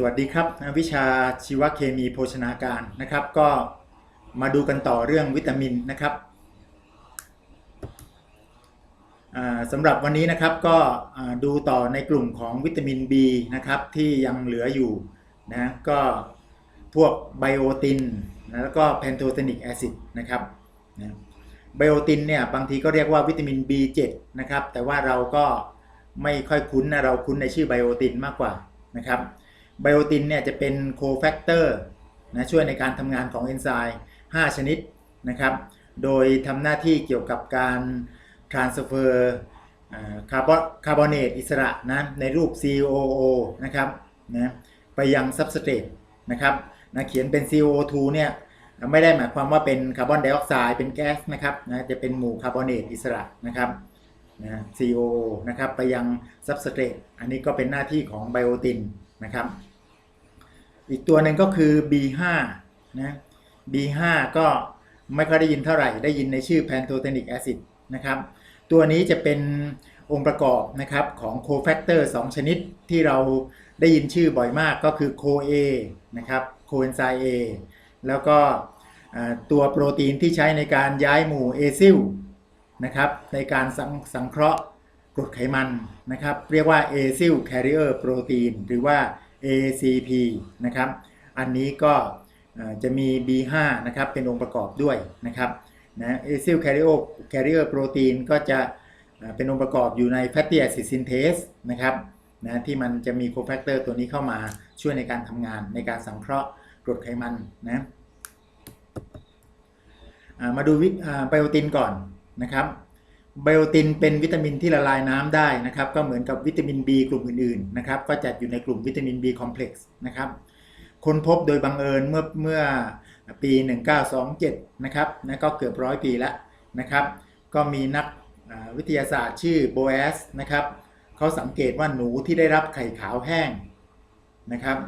สวัสดีครับวิชาชีวเคมีโภชนาการนะครับ ก็มาดูกันต่อเรื่องวิตามินนะครับสำหรับวันนี้นะครับก็ดูต่อในกลุ่มของวิตามิน B นะครับที่ยังเหลืออยู่นะก็พวกไบโอตินนะแล้วก็แพนโทเทนิกแอซิดนะครับนะไบโอตินเนี่ยบางทีก็เรียกว่าวิตามิน B7 นะครับแต่ว่าเราก็ไม่ค่อยคุ้นนะเราคุ้นในชื่อไบโอตินมากกว่านะครับ ไบโอตินเนี่ยจะเป็นโคแฟกเตอร์นะช่วยในการทำงานของเอนไซม์5 ชนิดนะครับ โดยทำหน้าที่เกี่ยวกับการ transfer คาร์บอนคาร์บอเนตอิสระนะในรูป COO นะครับนะไปยัง substrate นะครับนะเขียนเป็น CO2 เนี่ยไม่ได้หมายความว่าเป็นคาร์บอนไดออกไซด์เป็นแก๊สนะครับนะจะเป็นหมู่คาร์บอเนตอิสระนะครับนะ COO นะครับไปยัง substrate อันนี้ก็เป็นหน้าที่ของไบโอตินนะครับ อีกตัวหนึ่งก็คือ B5 นะ B5 ก็ไม่ค่อยได้ยินเท่าไหร่ ได้ยินในชื่อ Pantothenic acid นะครับ ตัวนี้จะเป็นองค์ประกอบนะครับของ cofactor 2 ชนิดที่เราได้ยินชื่อบ่อยมากก็คือ CoA นะครับ coenzyme A แล้วก็ตัวโปรตีนที่ใช้ในการย้ายหมู่เอซิลนะครับในการสังสังเคราะห์กรดไขมันนะครับ เรียกว่า acyl carrier protein หรือว่า ACP นะครับ อันนี้ก็จะมี B5 นะครับ เป็นองค์ประกอบด้วยนะครับนะ acyl carrier carrier protein ก็จะเป็นองค์ประกอบอยู่ใน fatty acid synthase นะครับนะที่มันจะมี cofactor ตัวนี้เข้ามาช่วยในการทำงานในการสังเคราะห์กรดไขมันนะมาดูวิไบโอตินก่อนนะครับ ไบโอตินเป็นวิตามินที่ละลายน้ำได้นะครับ ก็เหมือนกับวิตามิน B กลุ่มอื่นๆนะครับ ก็จัดอยู่ในกลุ่มวิตามิน B คอมเพล็กซ์นะครับค้นพบโดยบังเอิญเมื่อเมื่อปี 1927 นะครับนะก็เกือบร้อยปีแล้วนะครับ ก็มีนักวิทยาศาสตร์ชื่อโบเอสนะครับเขาสังเกตว่าหนูที่ได้รับไข่ขาวแห้งนะครับ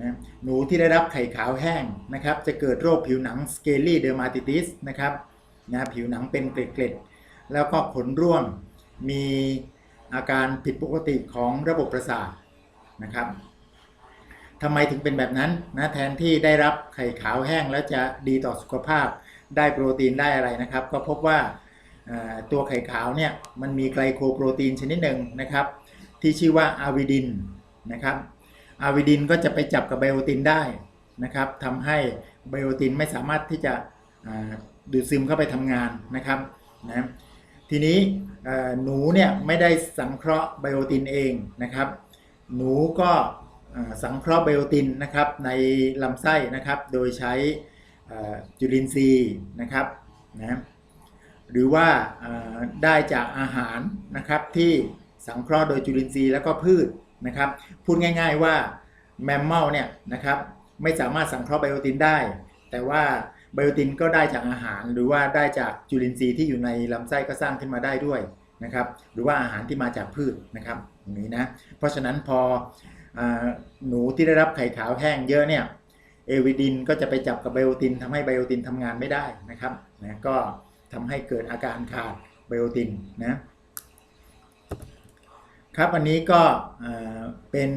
นะหนูที่ได้รับไข่ขาวแห้งนะครับ จะเกิดโรคผิวหนัง scaly dermatitis นะครับนะผิวหนังเป็นเกล็ดๆ แล้วก็ขนร่วงมีอาการผิดปกติของระบบประสาทนะครับทำไมถึงเป็นแบบนั้นนะแทนที่ได้รับไข่ขาวแห้งแล้วจะดีต่อสุขภาพได้โปรตีนได้อะไรนะครับ ก็พบว่าตัวไข่ขาวเนี่ยมันมีไกลโคโปรตีนชนิดหนึ่งนะครับ ที่ชื่อว่าอาวิดินนะครับอาวิดินก็จะไปจับกับไบโอตินได้นะครับทำให้ไบโอตินไม่สามารถที่จะดูดซึมเข้าไปทำงานนะครับนะ ทีนี้หนูเนี่ยไม่ได้สังเคราะห์ไบโอตินเองนะครับ หนูก็สังเคราะห์ไบโอตินนะครับในลำไส้นะครับโดยใช้จุลินทรีย์นะครับนะหรือว่าได้จากอาหารนะครับที่สังเคราะห์โดยจุลินทรีย์แล้วก็พืชนะครับพูดง่าย ๆว่าแมมเมลเนี่ยนะครับไม่สามารถสังเคราะห์ไบโอตินได้ แต่ว่า ไบโอตินก็ได้จากอาหารหรือว่าได้จากจุลินทรีย์ที่อยู่ในลำไส้ก็สร้างขึ้นมาได้ด้วยนะครับ หรือว่าอาหารที่มาจากพืชนะครับอย่างนี้นะ เพราะฉะนั้นพออหนูที่ได้รับไข่ขาวแห้งเยอะเนี่ยเอวิดินก็จะไปจับกับไบโอตินทำให้ไบโอตินทำงานไม่ได้นะครับนะก็ทำให้เกิดอาการขาดไบโอตินนะครับอันนี้ก็เป็น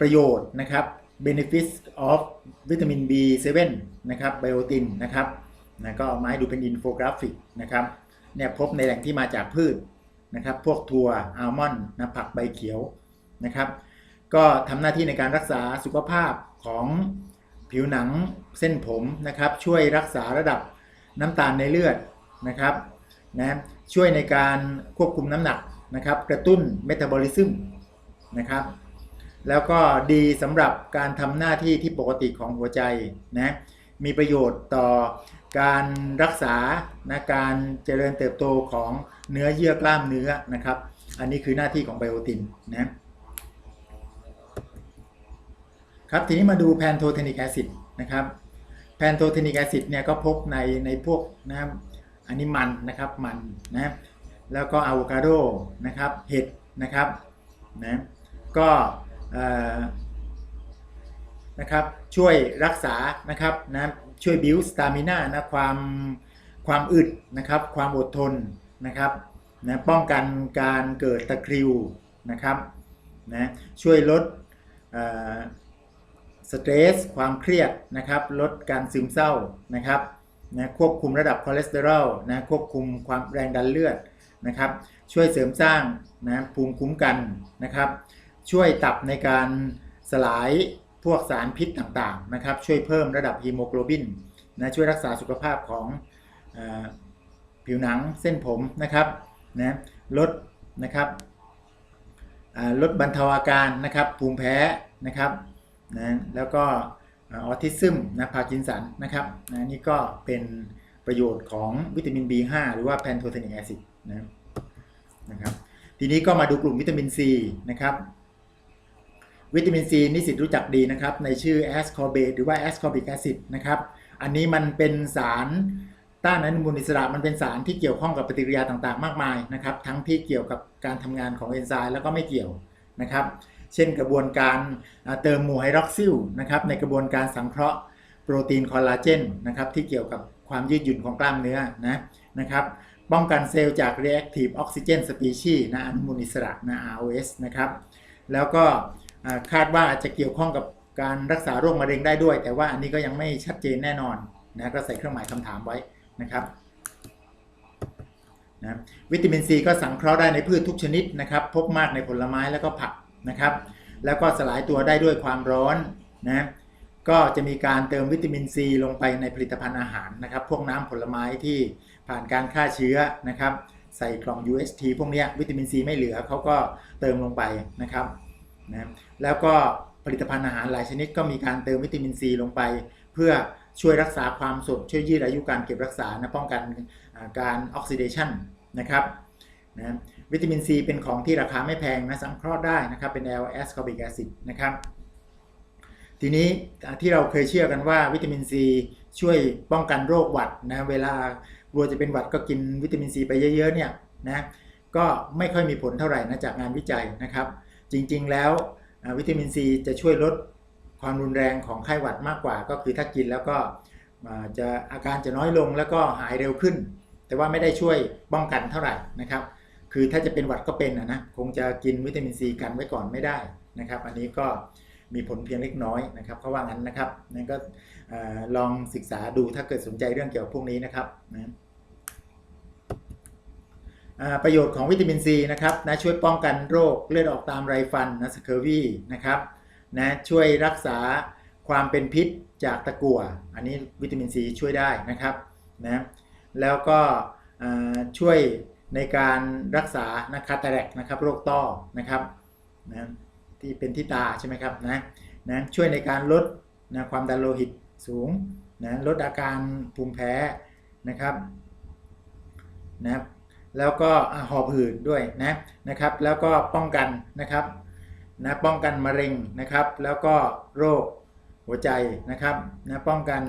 ประโยชน์นะครับ benefits of วิตามิน B7 นะครับไบโอตินนะครับนะก็เอามาให้ดูเป็นอินโฟกราฟิกนะครับเนี่ยพบในแหล่งที่มาจากพืชนะครับ พวกถั่วอัลมอนด์นะผักใบเขียวนะครับ ก็ทำหน้าที่ในการรักษาสุขภาพของผิวหนังเส้นผมนะครับ ช่วยรักษาระดับน้ำตาลในเลือดนะครับนะช่วยในการควบคุมน้ำหนักนะครับ กระตุ้นเมตาบอลิซึมนะครับ แล้วก็ดีสำหรับการทำหน้าที่ที่ปกติของหัวใจนะมีประโยชน์ต่อการรักษานะการเจริญเติบโตของเนื้อเยื่อกล้ามเนื้อนะครับ อันนี้คือหน้าที่ของไบโอตินนะครับทีนี้มาดูแพนโทเทนิกแอซิดนะครับแพนโทเทนิกแอซิดเนี่ยก็พบในในพวกนะครับอันนี้มันนะครับมันนะแล้วก็อะโวคาโดนะครับเห็ดนะครับนะก็ นะครับช่วยรักษานะครับนะช่วยบิวสตามินานะความความอึดนะครับความอดทนนะครับนะป้องกันการเกิดตะคริวนะครับนะช่วยลดสเตรสความเครียดนะครับลดการซึมเศร้านะครับนะควบคุมระดับคอเลสเตอรอลนะควบคุมความแรงดันเลือดนะครับช่วยเสริมสร้างนะภูมิคุ้มกันนะครับ ช่วยตับในการสลายพวกสารพิษต่างๆนะครับ ช่วยเพิ่มระดับฮีโมโกลบินนะช่วยรักษาสุขภาพของอผิวหนังเส้นผมนะครับนะลดนะครับลดบรรเทาอาการนะครับภูมิแพ้นะครับนะแล้วก็ออทิซึมนะพาร์กินสันนะครับนะนี่ก็เป็นประโยชน์ของวิตามิน B5 หรือว่าแพนโทเทนิกแอซิดนะนะครับทีนี้ก็มาดูกลุ่มวิตามิน C นะครับ วิตามินซีนิสิตรู้จักดีนะครับ ในชื่อแอสคอร์เบตหรือว่าแอสคอร์บิกแอซิดนะครับ อันนี้มันเป็นสารต้านอนุมูลอิสระมันเป็นสารที่เกี่ยวข้องกับปฏิกิริยาต่างๆ มากมายนะครับ ทั้งที่เกี่ยวกับการทำงานของเอนไซม์แล้วก็ไม่เกี่ยวนะครับ เช่นกระบวนการเติมหมู่ไฮดรอกซิลนะครับในกระบวนการสังเคราะห์โปรตีนคอลลาเจนนะครับที่เกี่ยวกับความยืดหยุ่นของกล้ามเนื้อนะนะครับป้องกันเซลล์จาก reactive oxygen species นะอนุมูลอิสระนะ ROS นะครับแล้วก็ คาดว่าอาจจะเกี่ยวข้องกับการรักษาโรคมะเร็งได้ด้วย แต่ว่าอันนี้ก็ยังไม่ชัดเจนแน่นอนนะก็ใส่เครื่องหมายคำถามไว้นะครับนะวิตามินซีก็สังเคราะห์ได้ในพืชทุกชนิดนะครับ พบมากในผลไม้แล้วก็ผักนะครับ แล้วก็สลายตัวได้ด้วยความร้อนนะก็จะมีการเติมวิตามินซีลงไปในผลิตภัณฑ์อาหารนะครับ พวกน้ำผลไม้ที่ผ่านการฆ่าเชื้อนะครับ ใส่กล่อง UST พวกนี้วิตามินซีไม่เหลือเขาก็เติมลงไปนะครับ นะแล้วก็ผลิตภัณฑ์อาหารหลายชนิดก็มีการเติมวิตามินซีลงไป เพื่อช่วยรักษาความสดช่วยยืดอายุการเก็บรักษานะป้องกันการออกซิเดชันนะครับนะวิตามินซีเป็นของที่ราคาไม่แพงนะสังเคราะห์ได้นะครับเป็น L ascorbic acid นะครับทีนี้ที่เราเคยเชื่อกันว่าวิตามินซีช่วยป้องกันโรคหวัดนะเวลากลัวจะเป็นหวัดก็กินวิตามินซีไปเยอะๆเนี่ยนะก็ไม่ค่อยมีผลเท่าไหร่นะจากงานวิจัยนะครับ จริงๆ แล้ววิตามินซีจะช่วยลดความรุนแรงของไข้หวัดมากกว่า ก็คือถ้ากินแล้วก็จะอาการจะน้อยลงแล้วก็หายเร็วขึ้น แต่ว่าไม่ได้ช่วยป้องกันเท่าไหร่นะครับ คือถ้าจะเป็นหวัดก็เป็นนะคงจะกินวิตามินซีกันไว้ก่อนไม่ได้นะครับ อันนี้ก็มีผลเพียงเล็กน้อยนะครับเขาว่างั้นนะครับนั่นก็ลองศึกษาดูถ้าเกิดสนใจเรื่องเกี่ยวกับพวกนี้นะครับนะ ประโยชน์ของวิตามินซีนะครับนะช่วยป้องกันโรคเลือดออกตามไรฟันนะสเคอร์วีนะครับนะช่วยรักษาความเป็นพิษจากตะกั่ว อันนี้วิตามินซีช่วยได้นะครับนะแล้วก็ช่วยในการรักษานะคาตาแรกนะครับโรคต้อนะครับนะที่เป็นที่ตาใช่ไหมครับนะนะช่วยในการลดนะความดันโลหิตสูงนะลดอาการภูมิแพ้นะครับนะ แล้วก็หอบหืดด้วยนะนะครับ แล้วก็ป้องกันนะครับนะป้องกันมะเร็งนะครับ แล้วก็โรคหัวใจนะครับนะป้องกัน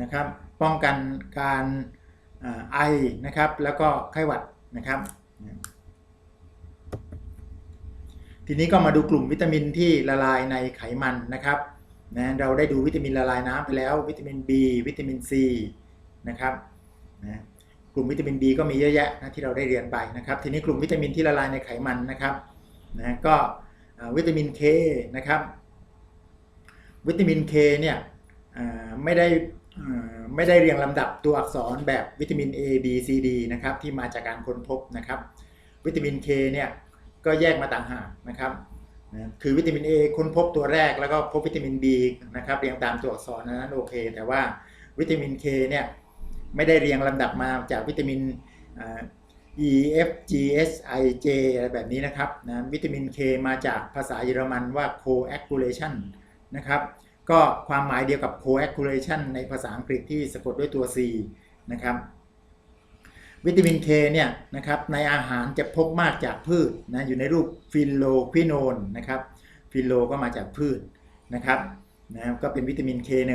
นะครับป้องกันการไอนะครับ แล้วก็ไข้หวัดนะครับ ทีนี้ก็มาดูกลุ่มวิตามินที่ละลายในไขมันนะครับนะเราได้ดูวิตามินละลายน้ำไปแล้ว วิตามิน B วิตามิน C นะครับนะ กลุ่มวิตามิน B ก็มีเยอะแยะนะที่เราได้เรียนไปนะครับ ทีนี้กลุ่มวิตามินที่ละลายในไขมันนะครับนะก็วิตามิน K นะครับ วิตามิน K เนี่ยไม่ได้ไม่ได้เรียงลำดับตัวอักษรแบบวิตามิน A B C D นะครับที่มาจากการค้นพบนะครับ วิตามิน K เนี่ยก็แยกมาต่างหากนะครับคือวิตามิน A ค้นพบตัวแรกแล้วก็พบวิตามิน B นะครับเรียงตามตัวอักษรนั้นโอเค แต่ว่าวิตามิน K เนี่ย ไม่ได้เรียงลำดับมาจากวิตามิน E F G S I J อะไรแบบนี้นะครับนะวิตามิน K มาจากภาษาเยอรมันว่า coagulation นะครับ ก็ความหมายเดียวกับ coagulation ในภาษาอังกฤษที่สะกดด้วยตัว C นะครับวิตามิน K เนี่ยนะครับในอาหารจะพบมากจากพืชนะอยู่ในรูปฟิโลควิโนนนะครับฟิโลก็มาจากพืชนะครับนะก็เป็นวิตามิน K1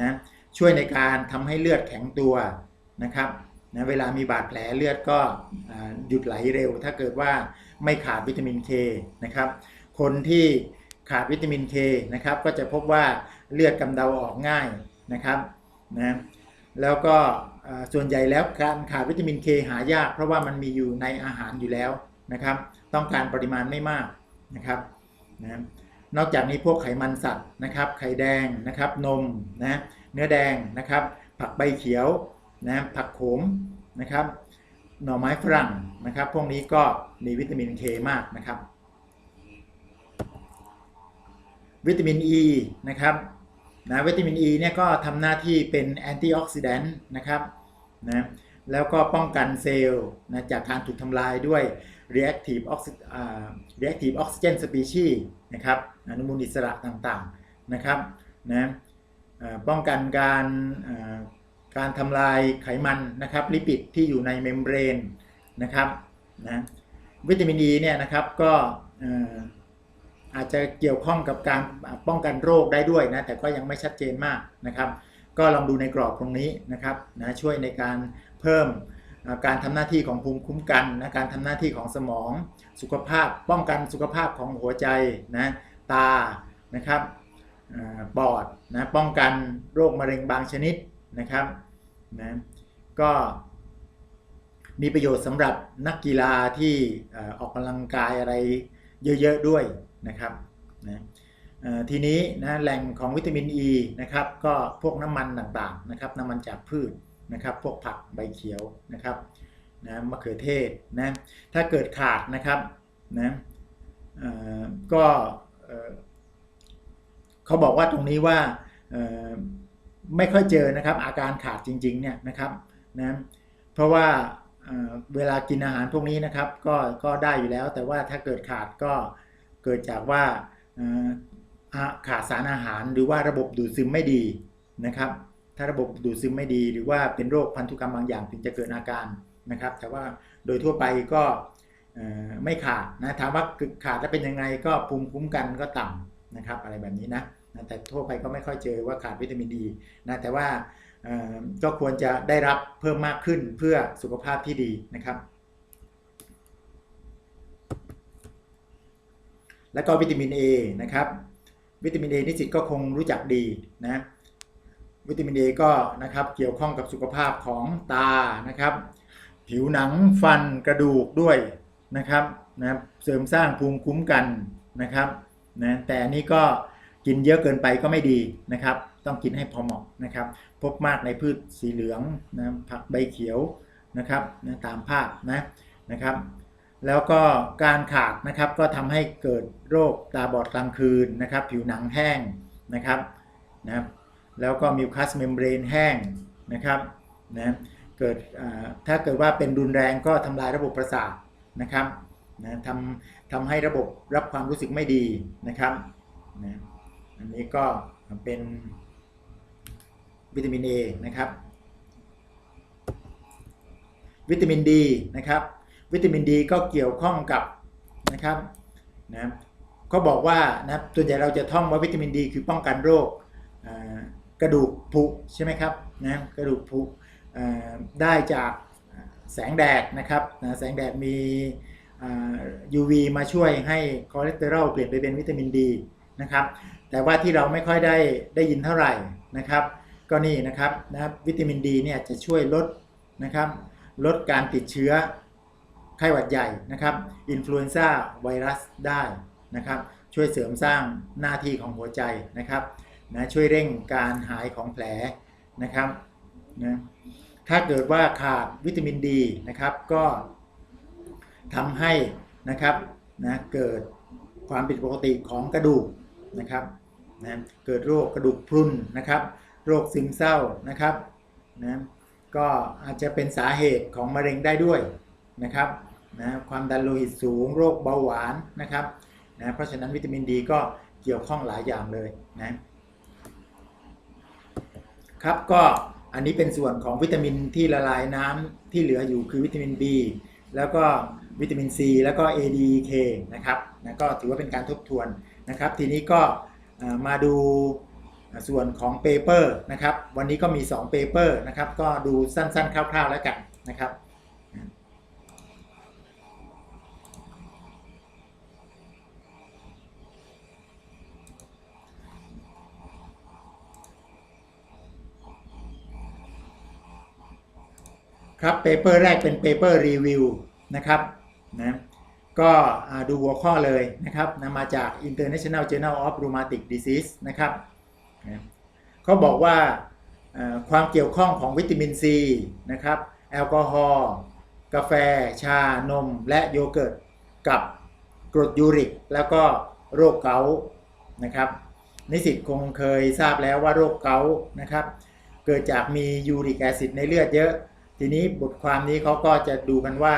นะ ช่วยในการทำให้เลือดแข็งตัวนะครับนะเวลามีบาดแผลเลือดก็หยุดไหลเร็ว ถ้าเกิดว่าไม่ขาดวิตามิน K นะครับ คนที่ขาดวิตามิน K นะครับ ก็จะพบว่าเลือดกำเดาออกง่ายนะครับนะแล้วก็ส่วนใหญ่แล้วการขาดวิตามิน K หายาก เพราะว่ามันมีอยู่ในอาหารอยู่แล้วนะครับ ต้องการปริมาณไม่มากนะครับนะนอกจากนี้พวกไขมันสัตว์นะครับ ไข่แดงนะครับ นมนะ เนื้อแดงนะครับ ผักใบเขียวนะผักโขมนะครับ หน่อไม้ฝรั่งนะครับ พวกนี้ก็มีวิตามินเคมากนะครับ วิตามินอ e ีนะครับนะวิตามินอ e ีเนี่ยก็ทำหน้าที่เป็นแอนตี้ออกซิแดนต์นะครับนะแล้วก็ป้องกันเซลล์นะจากการถูกทำลายด้วย reactive oxy reactive oxygen species นะครับอนุมูลอิสระต่างๆนะครับนะ ป้องกันการการทำลายไขมันนะครับลิปิดที่อยู่ในเมมเบรนนะครับนะวิตามินอ e ีเนี่ยนะครับก็อาจจะเกี่ยวข้องกับการป้องกันโรคได้ด้วยนะแต่ก็ยังไม่ชัดเจนมากนะครับ ก็ลองดูในกรอบตรงนี้นะครับนะช่วยในการเพิ่มการทำหน้าที่ของภูมิคุ้มกันนะการทำหน้าที่ของสมองสุขภาพ ป้องกันสุขภาพของหัวใจนะตานะครับ ปอดนะป้องกันโรคมะเร็งบางชนิดนะครับนะก็มีประโยชน์สำหรับนักกีฬาที่อออกกำลังกายอะไรเยอะ ๆ ด้วยนะครับนะทีนี้นะแหล่งของวิตามินอ e ีนะครับก็พวกน้ำมันต่างๆนะครับน้ำมันจากพืชนะครับพวกผักใบเขียวนะครับนะมะเขือเทศนะถ้าเกิดขาดนะครับนะก็ เขาบอกว่าตรงนี้ว่าไม่ค่อยเจอนะครับ อาการขาดจริงๆเนี่ยนะครับนะเพราะว่าเวลากินอาหารพวกนี้นะครับ ก็ก็ได้อยู่แล้ว แต่ว่าถ้าเกิดขาดก็เกิดจากว่าขาดสารอาหารหรือว่าระบบดูดซึมไม่ดีนะครับ ถ้าระบบดูดซึมไม่ดีหรือว่าเป็นโรคพันธุกรรมบางอย่างถึงจะเกิดอาการนะครับ แต่ว่าโดยทั่วไปก็ไม่ขาดนะถามว่าขาดแล้วเป็นยังไงก็ภูมิคุ้มกันก็ต่ำ นะครับอะไรแบบนี้นะแต่ทั่วไปก็ไม่ค่อยเจอว่าขาดวิตามินดีนะแต่ว่าก็ควรจะได้รับเพิ่มมากขึ้นเพื่อสุขภาพที่ดีนะครับ แล้วก็วิตามิน A นะครับ วิตามิน A นิสิตก็คงรู้จักดีนะวิตามิน A ก็นะครับเกี่ยวข้องกับสุขภาพของตานะครับ ผิวหนังฟันกระดูกด้วยนะครับนะเสริมสร้างภูมิคุ้มกันนะครับ นะแต่อันนี้ก็กินเยอะเกินไปก็ไม่ดีนะครับ ต้องกินให้พอเหมาะนะครับ พบมากในพืชสีเหลืองนะผักใบเขียวนะครับนะตามภาพนะนะครับ แล้วก็การขาดนะครับก็ทำให้เกิดโรคตาบอดกลางคืนนะครับ ผิวหนังแห้งนะครับนะแล้วก็มิวคัสเมมเบรนแห้งนะครับนะเกิดถ้าเกิดว่าเป็นรุนแรงก็ทำลายระบบประสาทนะครับ นะทำทำให้ระบบรับความรู้สึกไม่ดีนะครับนะอันนี้ก็เป็นวิตามิน A นะครับ วิตามินดีนะครับ วิตามินดีก็เกี่ยวข้องกับนะครับนะเขาบอกว่านะส่วนใหญ่เราจะท่องว่าวิตามินดี คือป้องกันโรคกระดูกผุใช่ไหมครับนะกระดูกผุได้จากแสงแดดนะครับนะแสงแดดมี UV มาช่วยให้คอเลสเตอรอลเปลี่ยนไปเป็นวิตามินดีนะครับแต่ว่าที่เราไม่ค่อยได้ได้ยินเท่าไหร่นะครับก็นี่นะครับนะวิตามินดีเนี่ยจะช่วยลดนะครับลดการติดเชื้อไข้หวัดใหญ่นะครับอินฟลูเอนซ่าไวรัสได้นะครับช่วยเสริมสร้างหน้าที่ของหัวใจนะครับนะช่วยเร่งการหายของแผลนะครับนะถ้าเกิดว่าขาดวิตามินดีนะครับก็ ทำให้นะครับนะเกิดความผิดปกติของกระดูกนะครับนะเกิดโรคกระดูกพรุนนะครับ โรคซึมเศร้านะครับนะก็อาจจะเป็นสาเหตุของมะเร็งได้ด้วยนะครับนะความดันโลหิตสูง โรคเบาหวานนะครับนะเพราะฉะนั้นวิตามินดีก็เกี่ยวข้องหลายอย่างเลยนะครับก็อันนี้เป็นส่วนของวิตามินที่ละลายน้ำที่เหลืออยู่คือวิตามิน B แล้วก็ วิตามิน C แล้วก็ ADK นะครับนะก็ถือว่าเป็นการทบทวนนะครับ ทีนี้ก็มาดูส่วนของเปเปอร์นะครับ วันนี้ก็มี2เปเปอร์นะครับ ก็ดูสั้นๆ คร่าวๆ แล้วกันนะครับครับเปเปอร์แรกเป็นเปเปอร์รีวิวนะครับ นะก็ดูหัวข้อเลยนะครับนะมาจาก International Journal of Rheumatic Disease นะครับนะเขาบอกว่าความเกี่ยวข้องของวิตามินซีนะครับแอลกอฮอล์กาแฟ ชา นม และโยเกิร์ต กับกรดยูริก แล้วก็โรคเกาต์นะครับนิสิตคงเคยทราบแล้วว่าโรคเกาต์นะครับเกิดจากมียูริกแอซิดในเลือดเยอะ ทีนี้บทความนี้เขาก็จะดูกันว่า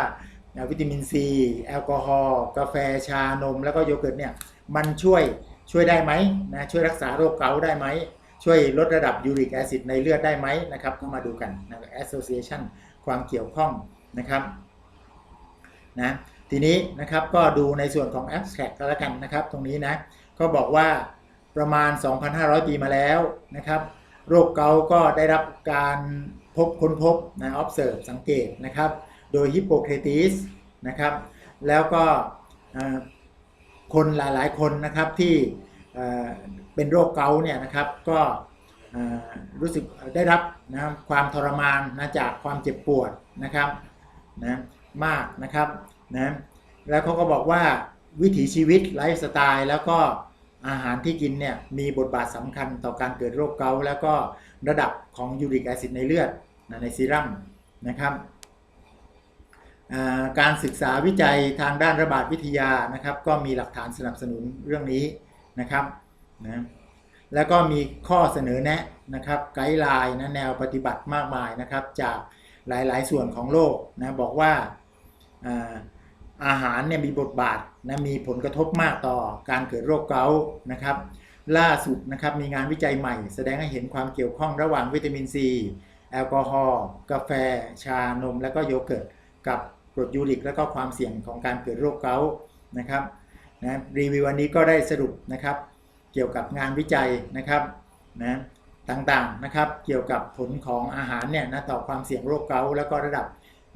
วิตามินซี แอลกอฮอล์กาแฟชานม แล้วก็โยเกิร์ตเนี่ยมันช่วยช่วยได้ไหมนะช่วยรักษาโรคเกาต์ได้ไหม ช่วยลดระดับยูริกแอซิดในเลือดได้ไหมนะครับก็มาดูกันนะ association ความเกี่ยวข้องนะครับนะทีนี้นะครับก็ดูในส่วนของ abstract ก็แล้วกันนะครับ ตรงนี้นะก็บอกว่าประมาณ 2,500 ปีมาแล้วนะครับ โรคเกาต์ก็ได้รับการพบค้นพบนะ observe สังเกตนะครับ โดยฮิปโปเครติสนะครับ แล้วก็เอ่อคนหลายๆคนนะครับที่เป็นโรคเกาต์เนี่ยนะครับก็รู้สึกได้รับนะความทรมานนะจากความเจ็บปวดนะครับนะมากนะครับนะแล้วเขาก็บอกว่าวิถีชีวิตไลฟ์สไตล์แล้วก็อาหารที่กินเนี่ยมีบทบาทสำคัญต่อการเกิดโรคเกาต์แล้วก็ระดับของยูริกแอซิดในเลือดนะในซีรัมนะครับ การศึกษาวิจัยทางด้านระบาดวิทยานะครับ ก็มีหลักฐานสนับสนุนเรื่องนี้นะครับนะแล้วก็มีข้อเสนอแนะนะครับไกด์ไลน์นะแนวปฏิบัติมากมายนะครับ จากหลายๆส่วนของโลกนะบอกว่าอ่าอาหารเนี่ยมีบทบาทนะมีผลกระทบมากต่อการเกิดโรคเกาต์นะครับ ล่าสุดนะครับมีงานวิจัยใหม่ แสดงให้เห็นความเกี่ยวข้องระหว่างวิตามินซีแอลกอฮอล์กาแฟ ชานม และก็โยเกิร์ต กับกรดยูริก และก็ความเสี่ยงของการเกิดโรคเกาต์นะครับนะรีวิววันนี้ก็ได้สรุปนะครับเกี่ยวกับงานวิจัยนะครับนะต่างๆนะครับเกี่ยวกับผลของอาหารเนี่ยนะต่อความเสี่ยงโรคเกาต์แล้วก็ระดับ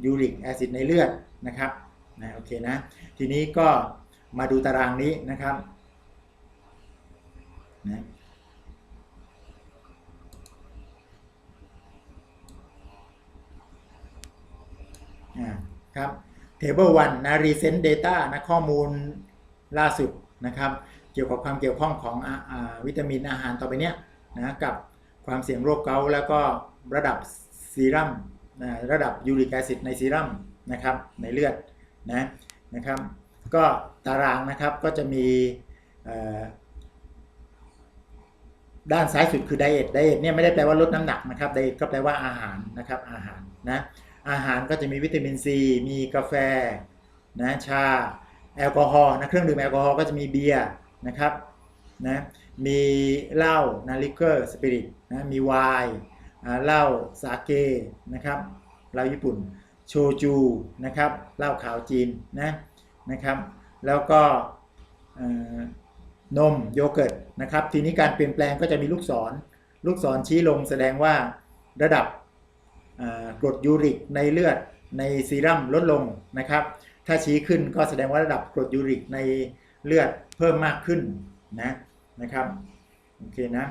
ยูริกแอซิดในเลือดนะครับนะโอเคนะทีนี้ก็มาดูตารางนี้นะครับนะ ครับ Table 1นะ Recent Data นะข้อมูลล่าสุดนะครับ เกี่ยวกับความเกี่ยวข้องของออวิตามินอาหารต่อไปเนี้ยนะกับความเสี่ยงโรคเกาต์แล้วก็ระดับซีรัมนะระดับยูริกแอซิดในซีรัมนะครับในเลือดนะนะครับก็ตารางนะครับก็จะมีด้านซ้ายสุดคือไดเอทไดเอทเนี่ยไม่ได้แปลว่าลดน้ำหนักนะครับไดเอทก็แปลว่าอาหารนะครับอาหารนะ อาหารก็จะมีวิตามินซี มีกาแฟนะชาแอลกอฮอล์นะเครื่องดื่มแอลกอฮอล์ก็จะมีเบียร์นะครับนะมีเหล้านะลิเกอร์สปิริตนะมีไวน์เหล้าสาเกนะครับเหล้าญี่ปุ่นโชจูนะครับเหล้าขาวจีนนะนะครับแล้วก็นมโยเกิร์ตนะครับทีนี้การเปลี่ยนแปลงก็จะมีลูกศร ลูกศรชี้ลงแสดงว่าระดับ กรดยูริกในเลือดในซีรัมลดลงนะครับ ถ้าชี้ขึ้นก็แสดงว่าระดับกรดยูริกในเลือดเพิ่มมากขึ้นนะนะครับโอเคนะ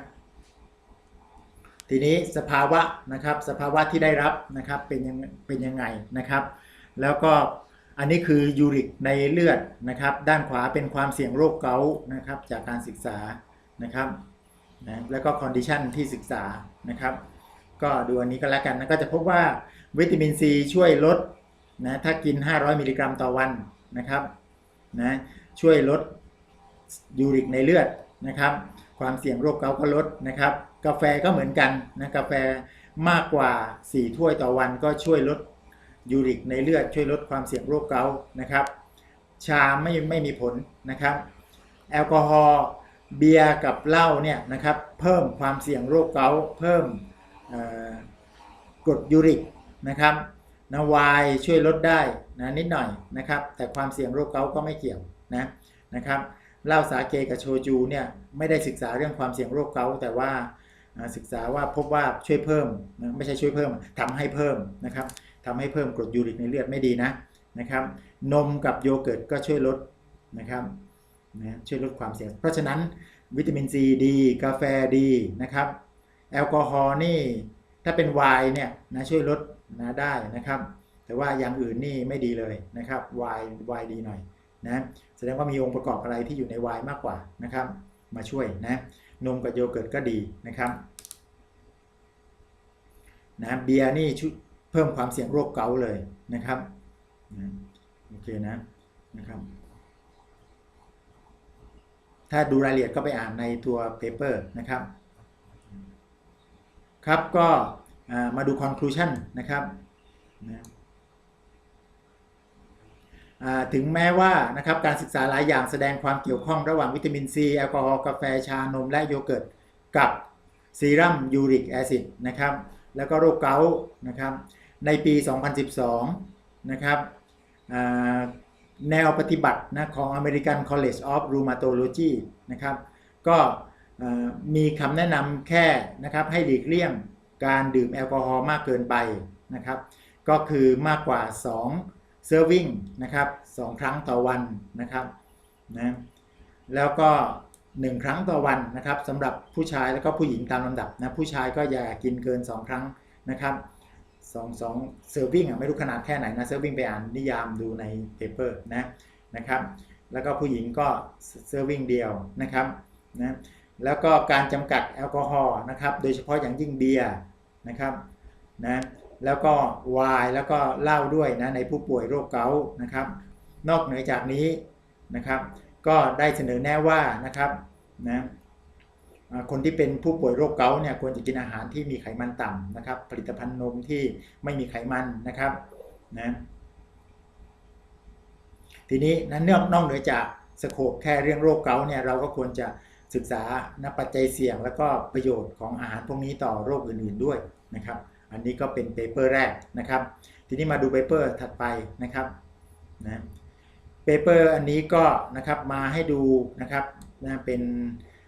ทีนี้สภาวะนะครับสภาวะที่ได้รับนะครับเป็นยังเป็นยังไงนะครับ แล้วก็อันนี้คือยูริกในเลือดนะครับ ด้านขวาเป็นความเสี่ยงโรคเกาต์นะครับจากการศึกษานะครับนะแล้วก็คอนดิชันที่ศึกษานะครับ ก็ดูอันนี้ก็แล้วกันนะก็จะพบว่าวิตามินซีช่วยลดนะถ้ากิน 500 มิลลิกรัมต่อวันนะครับนะช่วยลดยูริกในเลือดนะครับ ความเสี่ยงโรคเกาต์ก็ลดนะครับ กาแฟก็เหมือนกันนะกาแฟมากกว่า 4 ถ้วยต่อวันก็ช่วยลดยูริกในเลือด ช่วยลดความเสี่ยงโรคเกาต์นะครับ ชาไม่ไม่มีผลนะครับ แอลกอฮอล์เบียร์กับเหล้าเนี่ยนะครับ เพิ่มความเสี่ยงโรคเกาต์เพิ่ม กรดยูริกนะครับนะวน์ช่วยลดได้นะนิดหน่อยนะครับ แต่ความเสี่ยงโรคเกาต์ก็ไม่เกี่ยวนะนะครับเหล้าสาเกกับโชจูเนี่ยไม่ได้ศึกษาเรื่องความเสี่ยงโรคเกาต์แต่ว่าศึกษาว่าพบว่าช่วยเพิ่มไม่ใช่ช่วยเพิ่มทำให้เพิ่มนะครับทำให้เพิ่มกรดยูริกในเลือดไม่ดีนะนะครับ นมกับโยเกิร์ตก็ช่วยลดนะครับนะช่วยลดความเสี่ยง เพราะฉะนั้นวิตามินซีดี กาแฟดีนะครับ แอลกอฮอล์นี่ถ้าเป็นไวน์เนี่ยนะช่วยลดนะได้นะครับ แต่ว่าอย่างอื่นนี่ไม่ดีเลยนะครับไวน์ไวน์ดีหน่อยนะแสดงว่ามีองค์ประกอบอะไรที่อยู่ในไวน์มากกว่านะครับ มาช่วยนะนมกับโยเกิร์ตก็ดีนะครับนะเบียร์นี่เพิ่มความเสี่ยงโรคเกาต์เลยนะครับนะโอเคนะนะครับ ถ้าดูรายละเอียดก็ไปอ่านในตัวเปเปอร์นะครับ ครับก็มาดู conclusion นะครับถึงแม้ว่านะครับการศึกษาหลายอย่างแสดงความเกี่ยวข้องระหว่างวิตามินซีแอลกอฮอล์กาแฟชานม และโยเกิร์ตกับซีรัมยูริกแอซิดนะครับแล้วก็โรคเกาต์นะครับในปี 2012 นะครับแนวปฏิบัตินะของ American College of Rheumatology นะครับก็ มีคำแนะนำแค่นะครับให้หลีกเลี่ยงการดื่มแอลกอฮอล์มากเกินไปนะครับก็คือมากกว่า 2 เซอร์วิงนะครับสองครั้งต่อวันนะครับนะแล้วก็ 1 ครั้งต่อวันนะครับสำหรับผู้ชายแล้วก็ผู้หญิงตามลำดับนะผู้ชายก็อย่ากินเกิน 2 ครั้งนะครับสองสองเซอร์วิงอะไม่รู้ขนาดแค่ไหนนะเซอร์วิงไปอ่านนิยามดูในเปเปอร์นะนะครับแล้วก็ผู้หญิงก็เซอร์วิงเดียวนะครับนะ แล้วก็การจำกัดแอลกอฮอล์นะครับ โดยเฉพาะอย่างยิ่งเบียร์นะครับนะแล้วก็ไวน์แล้วก็เหล้าด้วยนะในผู้ป่วยโรคเกาต์นะครับ นอกเหนือจากนี้นะครับ ก็ได้เสนอแน่ว่านะครับนะคนที่เป็นผู้ป่วยโรคเกาต์เนี่ยควรจะกินอาหารที่มีไขมันต่ำนะครับ ผลิตภัณฑ์นมที่ไม่มีไขมันนะครับนะทีนี้นั้นเนื่องนอกเหนือจากสโคปแค่เรื่องโรคเกาต์เนี่ยเราก็ควรจะ ศึกษานะปัจจัยเสี่ยง แล้วก็ประโยชน์ของอาหารพวกนี้ต่อโรคอื่นๆด้วยนะครับ อันนี้ก็เป็นเปเปอร์แรกนะครับ ทีนี้มาดูเปเปอร์ถัดไปนะครับนะเปเปอร์อันนี้ก็นะครับมาให้ดูนะครับนะเป็น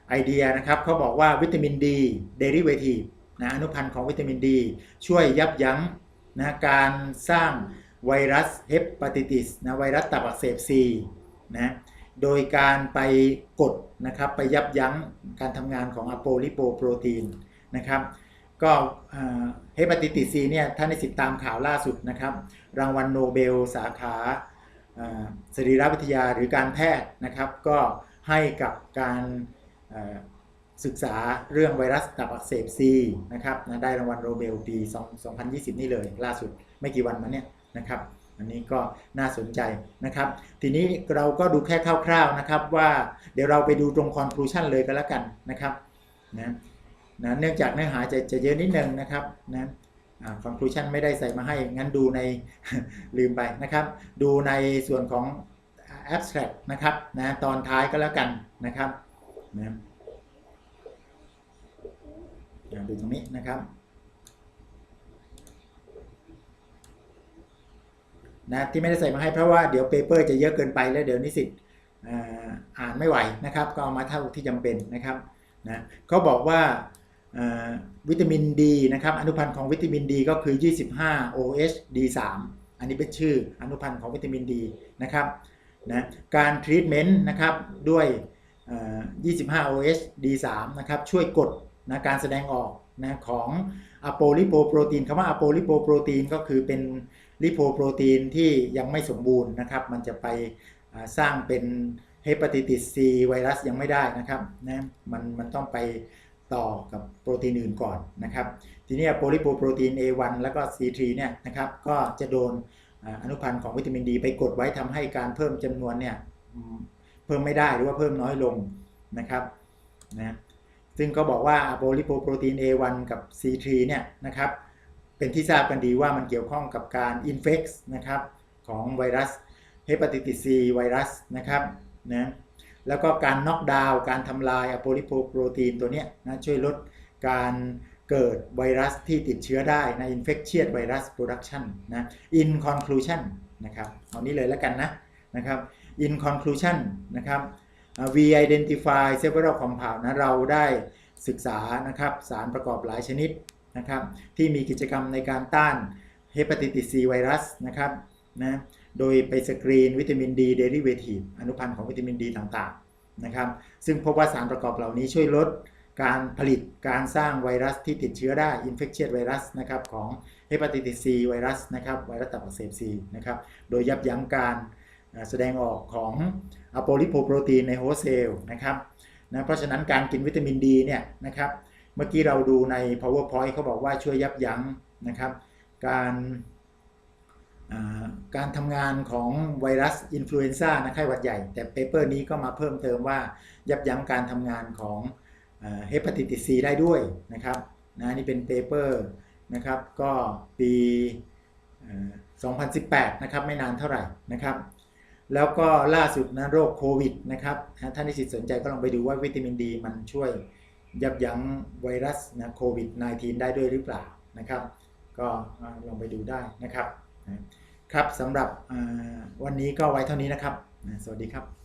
ไอเดียนะครับเขาบอกว่าวิตามินดีเดริเวทีฟนะอนุพันธ์ของวิตามินดี ช่วยยับยั้งนะการสร้างไวรัสเฮปาติติสนะไวรัสตับอักเสบซีนะ โดยการไปกดนะครับไปยับยั้งการทำงานของอะโปลิโปโปรตีนนะครับก็เฮปาติติซีเนี่ยถ้าในสิทธิตามข่าวล่าสุดนะครับ รางวัลโนเบลสาขาสรีรวิทยาหรือการแพทย์นะครับ ก็ให้กับการศึกษาเรื่องไวรัสตับอักเสบซีนะครับได้รางวัลโนเบลปี 2020 นี่เลยล่าสุดไม่กี่วันมาเนี่ยนะครับ อันนี้ก็น่าสนใจนะครับ ทีนี้เราก็ดูแค่คร่าวๆนะครับว่าเดี๋ยวเราไปดูตรง conclusion เลยก็แล้วกันนะครับนะนะเนื่องจากเนื้อหาจะจะเยอะนิดนึงนะครับนะคอ่า conclusion ไม่ได้ใส่มาให้ งั้นดูในลืมไปนะครับ ดูในส่วนของ abstract นะครับนะตอนท้ายก็แล้วกันนะครับนะอ่าดูตรงนี้นะครับ นะที่ไม่ได้ใส่มาให้เพราะว่าเดี๋ยวเปเปอร์จะเยอะเกินไปแล้วเดี๋ยวนิสิตอ่าอ่านไม่ไหวนะครับ ก็เอามาเท่าที่จำเป็นนะครับนะเขาบอกว่าวิตามินดีนะครับอนุพันธ์ของวิตามินดีก็คือ 25 OH D3 อันนี้เป็นชื่ออนุพันธ์ของวิตามินดีนะครับนะการทรีทเมนต์นะครับด้วย 25 OH D3 นะครับช่วยกดนะการแสดงออกนะของอะโปลิโปโปรตีนคำว่าอะโปลิโปโปรตีนก็คือเป็น ลิโปโปรตีนที่ยังไม่สมบูรณ์นะครับ มันจะไปสร้างเป็นเฮปาติติสซีไวรัสยังไม่ได้นะครับนะมันมันต้องไปต่อกับโปรตีนอื่นก่อนนะครับ ทีนี้โพลิโปโปรตีน A1 แล้วก็ C3 เนี่ยนะครับก็จะโดนอนุพันธ์ของวิตามินดี ไปกดไว้ทำให้การเพิ่มจำนวนเนี่ยเพิ่มไม่ได้หรือว่าเพิ่มน้อยลงนะครับนะซึ่งก็บอกว่าโพลิโปโปรตีน A1 กับ C3 เนี่ยนะครับ เป็นที่ทราบกันดีว่ามันเกี่ยวข้องกับการอินเฟกซ์นะครับของไวรัสเฮปาติติซีไวรัสนะครับนะแล้วก็การน็อกดาวน์การทำลายอะโพลิโปโปรตีนตัวนี้นะช่วยลดการเกิดไวรัสที่ติดเชื้อได้ใน infectious virus production นะ in conclusion นะครับเอานี้เลยแล้วกันนะนะครับ in conclusion นะครับ we identify several compound นะเราได้ศึกษานะครับสารประกอบหลายชนิด นะครับที่มีกิจกรรมในการต้านเฮปาติติสซีไวรัสนะครับนะโดยไปสกรีนวิตามินดีเดริเวทีฟอนุพันธ์ของวิตามินดีต่างๆนะครับซึ่งพบว่าสารประกอบเหล่านี้ช่วยลดการผลิตการสร้างไวรัสที่ติดเชื้อได้ infectious virus นะครับของเฮปาติติสซีไวรัสนะครับไวรัสตับอักเสบซีนะครับโดยยับยั้งการแสดงออกของอะโปลิโพโปรตีนในโฮสต์เซลล์นะครับนะเพราะฉะนั้นการกินวิตามินดีเนี่ยนะครับ มื่อกี้เราดูใน powerpoint เขาบอกว่าช่วยยับยั้งนะครับ การการทำงานของไวรัสอินฟลูเอนซ่านะไข้หวัดใหญ่ แต่เปเปอร์นี้ก็มาเพิ่มเติมว่ายับยั้งการทำงานของเฮปาติติสซีได้ด้วยนะครับนะนี่เป็นเปเปอร์นะครับก็ปี 2018 นะครับไม่นานเท่าไหร่นะครับ แล้วก็ล่าสุดนะโรคโควิดนะครับ ท่านที่สนใจก็ลองไปดูว่าวิตามินดีมันช่วย ยับยั้งไวรัสนะโควิด -19 ได้ด้วยหรือเปล่านะครับ ก็ลองไปดูได้นะครับ ครับสำหรับวันนี้ก็ไว้เท่านี้นะครับ สวัสดีครับ